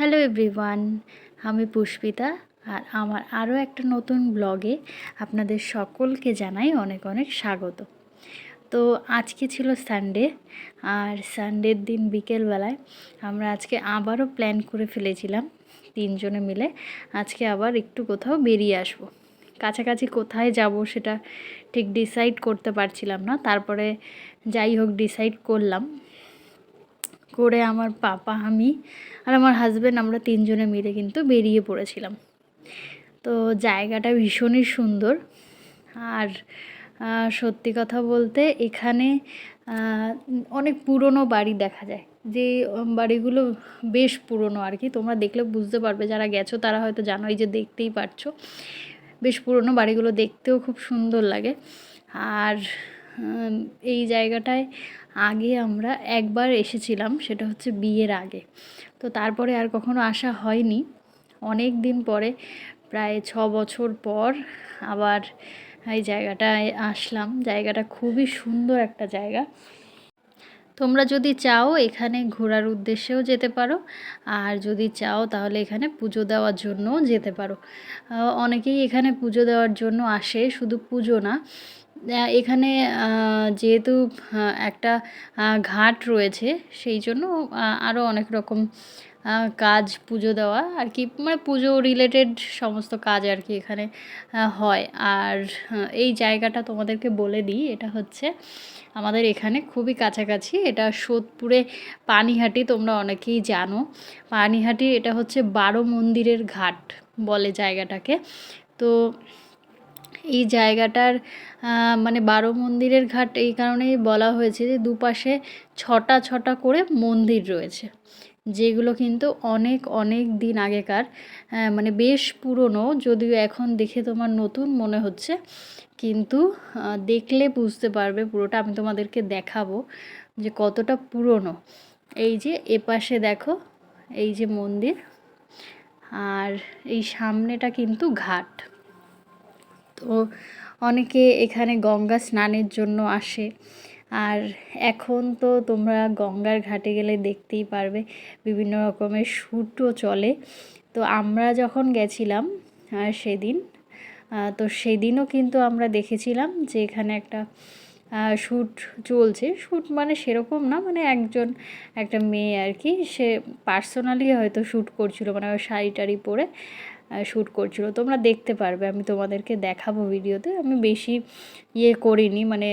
Hello everyone আমি পুষ্পিতা আর আমার আরও একটা নতুন ব্লগে আপনাদের সকলকে জানাই অনেক অনেক স্বাগত। তো আজকে ছিল সানডে আর সানডের দিন বিকেলবেলায় আমরা আজকে আবারও প্ল্যান করে ফেলেছিলাম তিনজনে মিলে আজকে আবার একটু কোথাও বেরিয়ে আসব। কাছাকাছি কোথায় যাব সেটা ঠিক ডিসাইড করতে পারছিলাম না, তারপরে যাই হোক ডিসাইড করলাম। করে আমার পাপা, আমি আর আমার হাজব্যান্ড আমরা তিনজনে মিলে কিন্তু বেরিয়ে পড়েছিলাম। তো জায়গাটা ভীষণই সুন্দর। আর সত্যি কথা বলতে এখানে অনেক পুরনো বাড়ি দেখা যায়। যে বাড়িগুলো বেশ পুরনো আর কি। তোমরা দেখলে বুঝতে পারবে, যারা গেছো তারা হয়তো জানোই যে দেখতেই পারছ। বেশ পুরনো বাড়িগুলো দেখতেও খুব সুন্দর লাগে। আর এই জায়গাটায় আগে আমরা একবার এসেছিলাম, সেটা হচ্ছে বিয়ের আগে। তো তারপরে আর কখনো আসা হয়নি। অনেক দিন পরে, প্রায় ছ বছর পর আবার এই জায়গাটায় আসলাম। জায়গাটা খুবই সুন্দর একটা জায়গা। তোমরা যদি চাও এখানে ঘোরার উদ্দেশ্যেও যেতে পারো, আর যদি চাও তাহলে এখানে পুজো দেওয়ার জন্যও যেতে পারো। অনেকেই এখানে পুজো দেওয়ার জন্য আসে, শুধু পুজো না। এখানে যেহেতু একটা ঘাট রয়েছে, সেই জন্য আরও অনেক রকম কাজ পুজো দেওয়া আর কি মানে পুজো রিলেটেড সমস্ত কাজ আর কি এখানে হয়। আর এই জায়গাটা তোমাদেরকে বলে দিই, এটা হচ্ছে আমাদের এখানে খুবই কাছাকাছি। এটা সোদপুরে পানিহাটি, তোমরা অনেকেই জানো। পানিহাটি, এটা হচ্ছে বারো মন্দিরের ঘাট বলে জায়গাটাকে। তো এই জায়গাটার মানে বারো মন্দিরের ঘাট এই কারণেই বলা হয়েছে যে দুপাশে ছটা ছটা করে মন্দির রয়েছে, যেগুলো কিন্তু অনেক অনেক দিন আগেকার মানে বেশ পুরনো, যদিও এখন দেখে তোমার নতুন মনে হচ্ছে। কিন্তু দেখলে বুঝতে পারবে পুরোটা। আমি তোমাদেরকে দেখাবো যে কতটা পুরনো। এই যে এপাশে দেখো, এই যে মন্দির আর এই সামনেটা কিন্তু ঘাট। তো অনেকে এখানে গঙ্গা স্নানের জন্য আসে। আর এখন তো তোমরা গঙ্গার ঘাটে গেলে দেখতেই পারবে বিভিন্ন রকমের শ্যুটও চলে। তো আমরা যখন গেছিলাম সেদিন তো সেদিনও কিন্তু আমরা দেখেছিলাম যে এখানে একটা শ্যুট চলছে। শ্যুট মানে সেরকম না মানে একজন, একটা মেয়ে আর কি, সে পার্সোনালি হয়তো শ্যুট করছিল মানে শাড়ি টাড়ি পরে শ্যুট করছিল। তোমরা দেখতে পারবে, আমি তোমাদেরকে দেখাবো ভিডিওতে। আমি বেশি ইয়ে করিনি মানে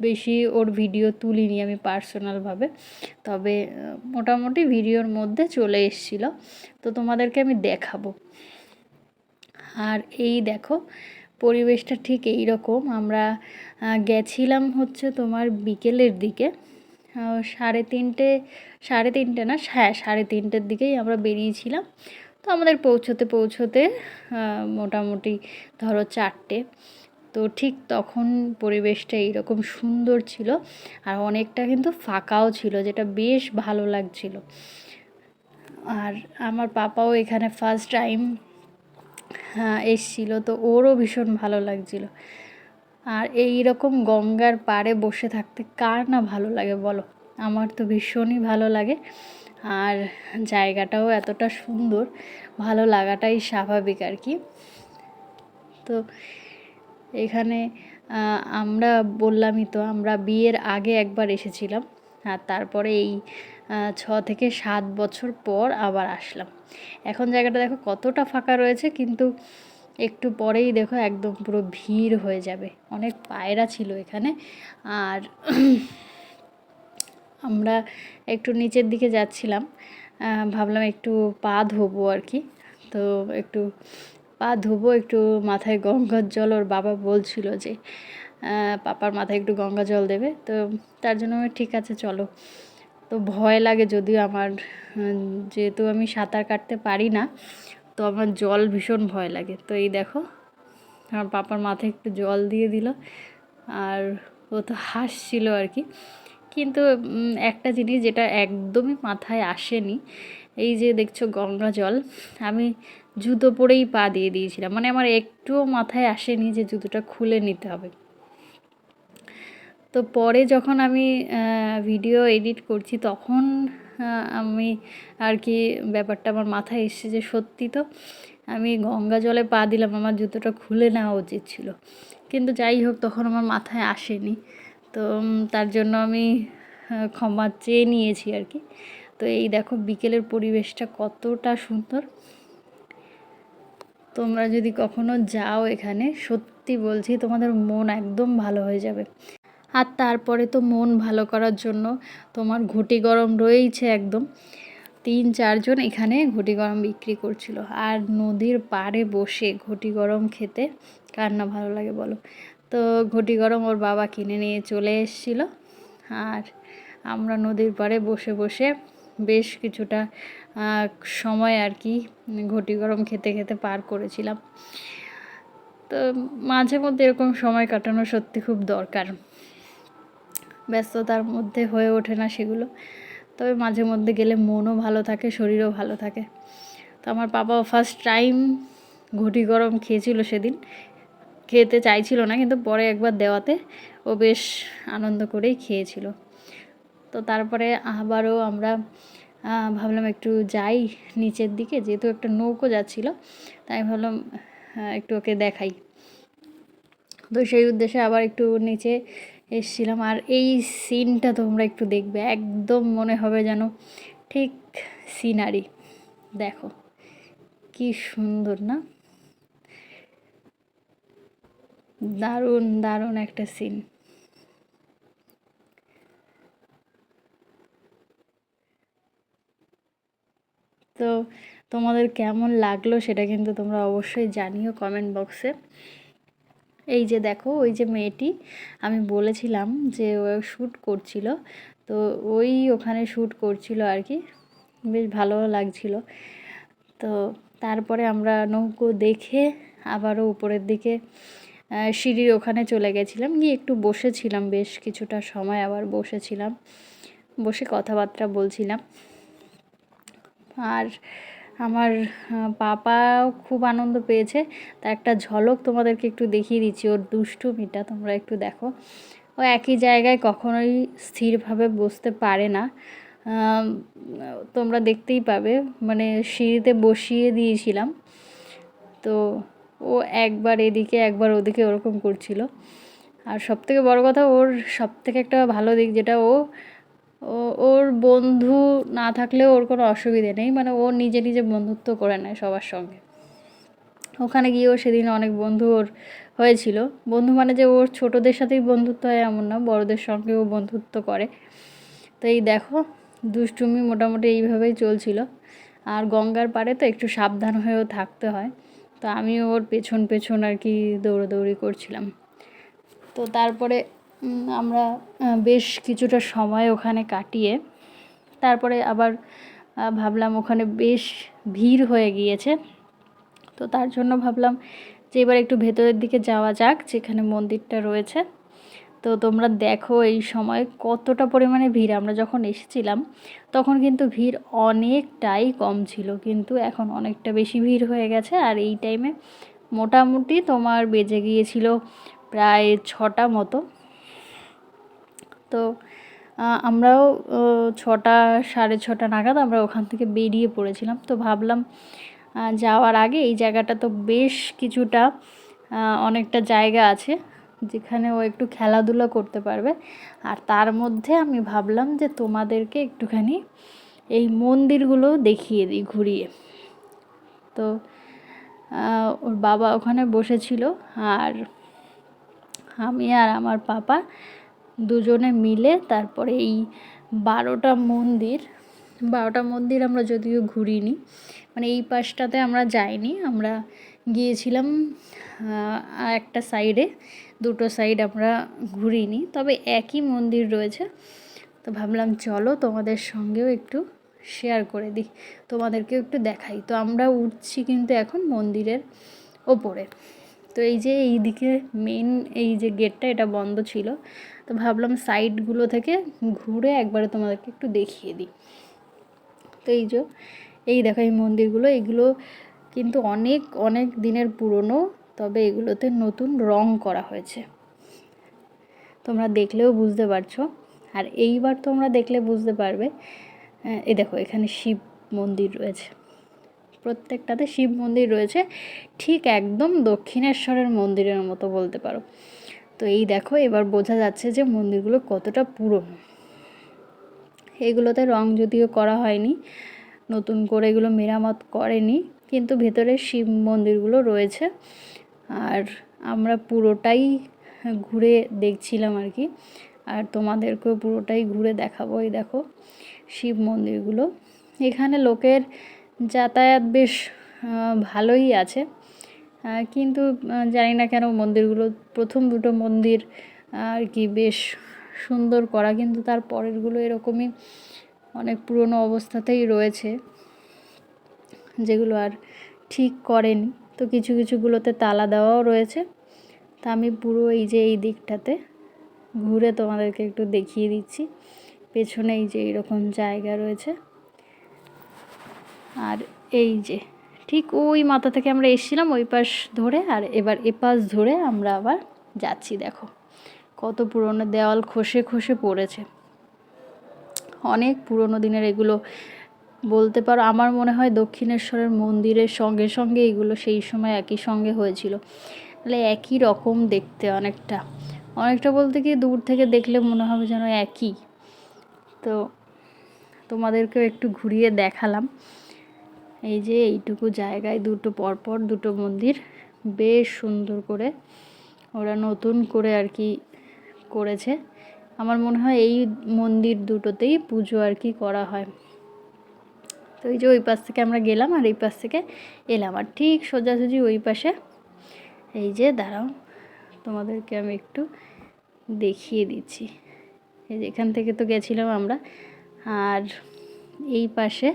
বেশি ওর ভিডিও তুলিনি আমি পার্সোনালভাবে তবে মোটামুটি ভিডিওর মধ্যে চলে এসছিল। তো তোমাদেরকে আমি দেখাবো। আর এই দেখো, পরিবেশটা ঠিক এই রকম আমরা গেছিলাম হচ্ছে তোমার বিকেলের দিকে। সাড়ে তিনটে সাড়ে তিনটে না হ্যাঁ সাড়ে তিনটের দিকেই আমরা বেরিয়েছিলাম। তো আমাদের পৌঁছতে পৌঁছতে মোটামুটি ধরো চারটে। তো ঠিক তখন পরিবেশটা এইরকম সুন্দর ছিল আর অনেকটা কিন্তু ফাঁকাও ছিল, যেটা বেশ ভালো লাগছিল। আর আমার পাপাও এখানে ফার্স্ট টাইম এসছিল। তো ওরও ভীষণ ভালো লাগছিল। আর এই রকম গঙ্গার পাড়ে বসে থাকতে কার না ভালো লাগে বলো? আমার তো ভীষণই ভালো লাগে। আর জায়গাটাও এতটা সুন্দর, ভালো লাগাটাই স্বাভাবিক আর কি। তো এখানে আমরা বললামই তো, আমরা বিয়ের আগে একবার এসেছিলাম। আর তারপরে এই ছ থেকে সাত বছর পর আবার আসলাম। এখন জায়গাটা দেখো কতটা ফাঁকা রয়েছে, কিন্তু একটু পরেই দেখো একদম পুরো ভিড় হয়ে যাবে। অনেক পায়রা ছিল এখানে। আর আমরা একটু নিচের দিকে যাচ্ছিলাম ভাবলাম একটু পা ধোবো আর কি। তো একটু পা ধোবো, একটু মাথায় গঙ্গার জল, ওর বাবা বলছিল যে পাপার মাথায় একটু গঙ্গা জল দেবে। তো তার জন্য ঠিক আছে, চলো। তো ভয় লাগে যদিও আমার যেহেতু আমি সাঁতার কাটতে পারি না, তো আমার জল ভীষণ ভয় লাগে। তো এই দেখো, আমার পাপার মাথায় একটু জল দিয়ে দিল আর ও তো হাসছিল আর কি। কিন্তু একটা জিনিস যেটা একদমই মাথায় আসেনি, এই যে দেখছ গঙ্গা জল, আমি জুতো পরেই পা দিয়ে দিয়েছিলাম। মানে আমার একটুও মাথায় আসেনি যে জুতোটা খুলে নিতে হবে। তো পরে যখন আমি ভিডিও এডিট করছি, তখন আমি আর কি ব্যাপারটা আমার মাথায় এসছে যে সত্যি তো আমি গঙ্গা জলে পা দিলাম, আমার জুতোটা খুলে নেওয়া উচিত ছিল। কিন্তু যাই হোক, তখন আমার মাথায় আসেনি। তো তার জন্য আমি ক্ষমা চেয়ে নিয়েছি আর কি। তো এই দেখো বিকেলের পরিবেশটা কতটা সুন্দর। তোমরা যদি কখনো যাও এখানে, সত্যি বলছি তোমাদের মন একদম ভালো হয়ে যাবে। আর তারপরে তো মন ভালো করার জন্য তোমার ঘটি গরম রয়েইছে একদম। তিন চারজন এখানে ঘটি গরম বিক্রি করছিল। আর নদীর পাড়ে বসে ঘটি গরম খেতে কার না ভালো লাগে বলো? তো ঘটি গরম ওর বাবা কিনে নিয়ে চলে এসেছিল। আর আমরা নদীর পাড়ে বসে বসে বেশ কিছুটা সময় আর কি ঘটি গরম খেতে খেতে পার করেছিলাম। তো মাঝে মধ্যে এরকম সময় কাটানো সত্যি খুব দরকার। ব্যস্ততার মধ্যে হয়ে ওঠে না সেগুলো। তবে মাঝে মধ্যে গেলে মনও ভালো থাকে, শরীরও ভালো থাকে। তো আমার বাবা ফার্স্ট টাইম ঘটি গরম খেয়েছিল সেদিন। খেতে চাইছিল না, কিন্তু পরে একবার দেওয়াতে ও বেশ আনন্দ করেই খেয়েছিল। তো তারপরে আবারও আমরা ভাবলাম একটু যাই নিচের দিকে, যেহেতু একটা নৌকো যাচ্ছিল, তাই ভাবলাম একটু ওকে দেখাই। তো সেই উদ্দেশ্যে আবার একটু নিচে এসছিলাম। আর এই সিনটা তোমরা একটু দেখবে, একদম মনে হবে যেন ঠিক সিনারি দেখো, কি সুন্দর না? দারুণ দারুণ একটা সিন তো তোমাদের কেমন লাগল সেটা কিন্তু তোমরা অবশ্যই জানিও কমেন্ট বক্সে। এই যে দেখো, ওই যে মেয়েটি, আমি বলেছিলাম যে ও শ্যুট করছিল, তো ওই ওখানে শ্যুট করছিল আর কি, বেশ ভালো লাগছিল। তো তারপরে আমরা নৌকো দেখে আবারও উপরের দিকে সিঁড়ির ওখানে চলে গেছিলাম। গিয়ে একটু বসেছিলাম বেশ, কিছুটা সময় আবার বসেছিলাম, বসে কথাবার্তা বলছিলাম। আর আমার পাপাও খুব আনন্দ পেয়েছে। তার একটা ঝলক তোমাদেরকে একটু দেখিয়ে দিচ্ছি। ওর দুষ্টুমিটা তোমরা একটু দেখো। ও একই জায়গায় কখনোই স্থিরভাবে বসতে পারে না। তোমরা দেখতেই পাবে। মানে সিঁড়িতে বসিয়ে দিয়েছিলাম। তো ও একবার এদিকে, একবার ওদিকে ওরকম করছিল। আর সবথেকে বড় কথা, ওর সবথেকে একটা ভালো দিক যেটা, ও ও, ওর বন্ধু না থাকলেও ওর কোনো অসুবিধে নেই মানে ও নিজে নিজে বন্ধুত্ব করে নেয় সবার সঙ্গে। ওখানে গিয়েও সেদিন অনেক বন্ধু ওর হয়েছিল। বন্ধু মানে যে ওর ছোটোদের সাথেই বন্ধুত্ব হয় এমন না, বড়দের সঙ্গেও বন্ধুত্ব করে। তো এই দেখো, দুষ্টুমি মোটামুটি এইভাবেই চলছিল। আর গঙ্গার পাড়ে তো একটু সাবধান হয়েও থাকতে হয়। তো আমিও ওর পেছন পেছন আর কি দৌড়াদৌড়ি করছিলাম। তো তারপরে আমরা বেশ কিছুটা সময় ওখানে কাটিয়ে তারপরে আবার ভাবলাম ওখানে বেশ ভিড় হয়ে গিয়েছে। তো তার জন্য ভাবলাম যে এবার একটু ভেতরের দিকে যাওয়া যাক, যেখানে মন্দিরটা রয়েছে। তো তোমরা দেখো এই সময় কতটা পরিমাণে ভিড়। আমরা যখন এসেছিলাম, তখন কিন্তু ভিড় অনেকটাই কম ছিল, কিন্তু এখন অনেকটা বেশি ভিড় হয়ে গেছে। আর এই টাইমে মোটামুটি তোমার বেজে গিয়েছিল প্রায় ছটা মতো। তো আমরাও ছটা, সাড়ে ছটা নাগাদ আমরা ওখান থেকে বেরিয়ে পড়েছিলাম। তো ভাবলাম যাওয়ার আগে এই জায়গাটা তো বেশ কিছুটা অনেকটা জায়গা আছে, যেখানে ও একটু খেলাধুলা করতে পারবে। আর তার মধ্যে আমি ভাবলাম যে তোমাদেরকে একটুখানি এই মন্দিরগুলো দেখিয়ে দিই ঘুরিয়ে। তো ওর বাবা ওখানে বসেছিল, আর আমি আর আমার পাপা দুজনে মিলে তারপরে এই বারোটা মন্দির বারোটা মন্দির আমরা যদিও ঘুরিনি মানে এই পাশটাতে আমরা যাইনি, আমরা গিয়েছিলাম একটা সাইডে দুটো সাইড আমরা ঘুরিনি, তবে একই মন্দির রয়েছে। তো ভাবলাম চলো তোমাদের সঙ্গেও একটু শেয়ার করে দিই, তোমাদেরকেও একটু দেখাই। তো আমরা উঠছি কিন্তু এখন মন্দিরের ওপরে। তো এই যে এই দিকে মেন এই যে গেটটা এটা বন্ধ ছিল। তো ভাবলাম সাইডগুলো থেকে ঘুরে একবারে তোমাদেরকে একটু দেখিয়ে দিই। তো এই যে, এই দেখো এই মন্দিরগুলো, এগুলো কিন্তু অনেক অনেক দিনের পুরনো, তবে এগুলোতে নতুন রং করা হয়েছে। তোমরা দেখলেও বুঝতে পারছ। আর এইবার তোমরা দেখলে বুঝতে পারবে এই দেখো এখানে শিব মন্দির রয়েছে। প্রত্যেকটাতে শিব মন্দির রয়েছে, ঠিক একদম দক্ষিণেশ্বরের মন্দিরের মতো বলতে পারো। তো এই দেখো, এবার বোঝা যাচ্ছে যে মন্দিরগুলো কতটা পুরনো। এগুলোতে রং যদিও করা হয়নি, নতুন করে এগুলো মেরামত করেনি, কিন্তু ভেতরে শিব মন্দিরগুলো রয়েছে। আর আমরা পুরোটাই ঘুরে দেখছিলাম আর কি, আর তোমাদেরকেও পুরোটাই ঘুরে দেখাবো। এই দেখো, শিব মন্দিরগুলো। এখানে লোকের যাতায়াত বেশ ভালোই আছে। কিন্তু জানি না কেন মন্দিরগুলো, প্রথম দুটো মন্দির, আর কি বেশ সুন্দর করা, কিন্তু তার পরেরগুলো এরকমই অনেক পুরনো অবস্থাতেই রয়েছে, যেগুলো আর ঠিক করেনি। তো কিছু কিছুগুলোতে তালা দেওয়াও রয়েছে। তা আমি পুরো এই যে এই দিকটাতে ঘুরে তোমাদেরকে একটু দেখিয়ে দিচ্ছি। পেছনে এই যে এইরকম জায়গা রয়েছে। আর এই যে ঠিক ওই মাথা থেকে আমরা এসেছিলাম ওই পাশ ধরে আর এবার এ পাশ ধরে আমরা আবার যাচ্ছি, দেখো। কত পুরনো দেওয়াল খসে খসে পড়েছে। অনেক পুরনো দিনের এগুলো বলতে পারো, আমার মনে হয় দক্ষিণেশ্বরের মন্দিরের সঙ্গে সঙ্গে এগুলো সেই সময় একই সঙ্গে হয়েছিল। তাহলে একই রকম দেখতে অনেকটা। অনেকটা বলতে কি দূর থেকে দেখলে মনে হবে যেন একই। তো তোমাদেরকেও একটু ঘুরিয়ে দেখালাম। এই যে এইটুকু জায়গায় দুটো পরপর দুটো মন্দির, বেশ সুন্দর করে ওরা নতুন করে আর কি করেছে। আমার মনে হয় এই মন্দির দুটোতেই পুজো আর কি করা হয়। তো এই যে ওই পাশ থেকে আমরা গেলাম আর এই পাশ থেকে এলাম। আর ঠিক সোজাসুজি ওই পাশে, এই যে দাঁড়াও, তোমাদেরকে আমি একটু দেখিয়ে দিচ্ছি। এই যে এখান থেকে তো গেছিলাম আমরা। আর এই পাশে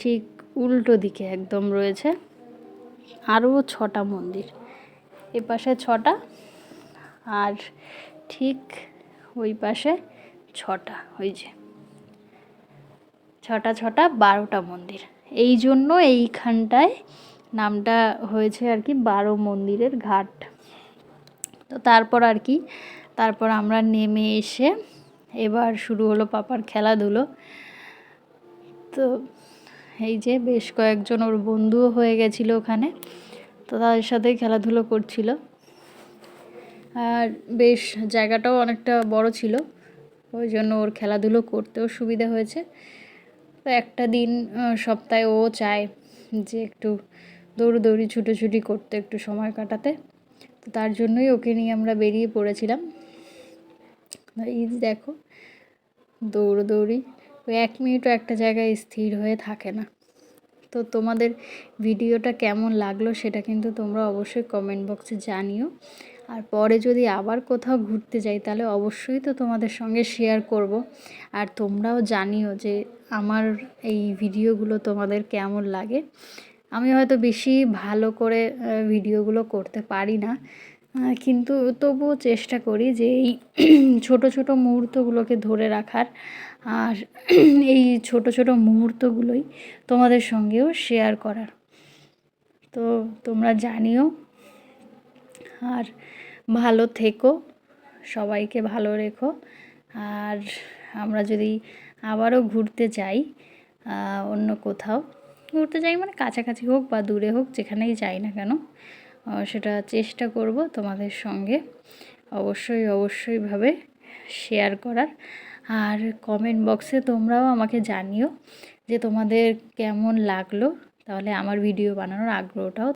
ঠিক উল্টো দিকে একদম রয়েছে। আরও ছটা মন্দির। এ পাশে ছটা আর ঠিক ওই পাশে ছটা, ওই যে ছটা ছটা বারোটা মন্দির। এই জন্য এইখানটায় নামটা হয়েছে আর কি বারো মন্দিরের ঘাট। তো তারপর আর কি, তারপর আমরা নেমে এসে এবার শুরু হলো পাপার খেলাধুলো। তো এই যে বেশ কয়েকজন ওর বন্ধুও হয়ে গেছিল ওখানে, তো তাদের সাথেই খেলাধুলো করছিল। আর বেশ জায়গাটাও অনেকটা বড় ছিল, ওই জন্য ওর খেলাধুলো করতেও সুবিধা হয়েছে। তো একটা দিন সপ্তাহে ও চায় যে একটু দৌড়দৌড়ি, ছুটোছুটি করতে একটু সময় কাটাতে, তো তার জন্যই ওকে নিয়ে আমরা বেরিয়ে পড়েছিলাম। এই দেখো, দৌড়দৌড়ি ওই এক মিনিটও একটা জায়গায় স্থির হয়ে থাকে না। তো তোমাদের ভিডিওটা কেমন লাগল সেটা কিন্তু তোমরা অবশ্যই কমেন্ট বক্সে জানিও। আর পরে যদি আবার কোথাও ঘুরতে যাই তাহলে অবশ্যই তো তোমাদের সঙ্গে শেয়ার করব। আর তোমরাও জানিও যে আমার এই ভিডিওগুলো তোমাদের কেমন লাগে। আমি হয়তো বেশি ভালো করে ভিডিওগুলো করতে পারি না। কিন্তু তবুও চেষ্টা করি যে এই ছোটো ছোটো মুহূর্তগুলোকে ধরে রাখার। আর এই ছোট ছোট মুহূর্তগুলোই তোমাদের সঙ্গেও শেয়ার করার। তো তোমরা জানিও। আর ভালো থেকো, সবাইকে ভালো রেখো। আর আমরা যদি আবারও ঘুরতে যাই অন্য কোথাও, ঘুরতে যাই মানে কাছাকাছি হোক বা দূরে হোক, যেখানেই যাই না কেন সেটা চেষ্টা করব তোমাদের সঙ্গে অবশ্যই, অবশ্যইভাবে শেয়ার করার। আর কমেন্ট বক্সে তোমরাও আমাকে জানিও যে তোমাদের কেমন লাগল। তাহলে আমার ভিডিও বানানোর আগ্রহটাও